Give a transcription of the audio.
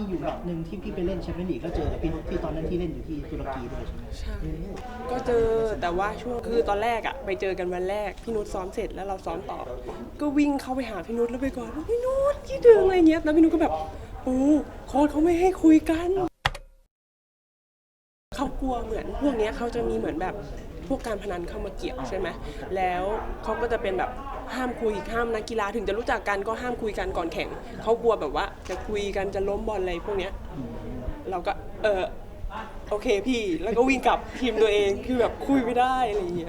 มีอยู่แมตช์หนึ่งที่พี่ไปเล่นแชมเปี้ยนลีกก็เจอกับพี่นุชที่ตอนนั้นที่เล่นอยู่ที่ตุรกีด้วยใช่ไหมใช่ก็เจอแต่ว่าช่วงคือตอนแรกอะไปเจอกันวันแรกพี่นุชซ้อมเสร็จแล้วเราซ้อมต่อ ก็วิ่งเข้าไปหาพี่นุชแล้วไปก่อนพี่นุชคิดถึงอะไรเงี้ยแล้วพี่นุชก็แบบโอ้โค้ชเขาไม่ให้คุยกันเขากลัวเหมือนพวกนี้เขาจะมีเหมือนแบบพวกการพนันเข้ามาเกี่ยวใช่ไหมแล้วเขาก็จะเป็นแบบ ห้ามคุยห้ามนักกีฬาถึงจะรู้จักกันก็ห้ามคุยกันก่อนแข่งเขากลัวแบบว่า จะคุยกันจะล้มบอลอะไรพวกเนี้ยเราก็เออโอเคพี่แล้วก็วิ่งกลับทีมตัวเองคือแบบคุยไม่ได้อะไรอย่างเงี้ย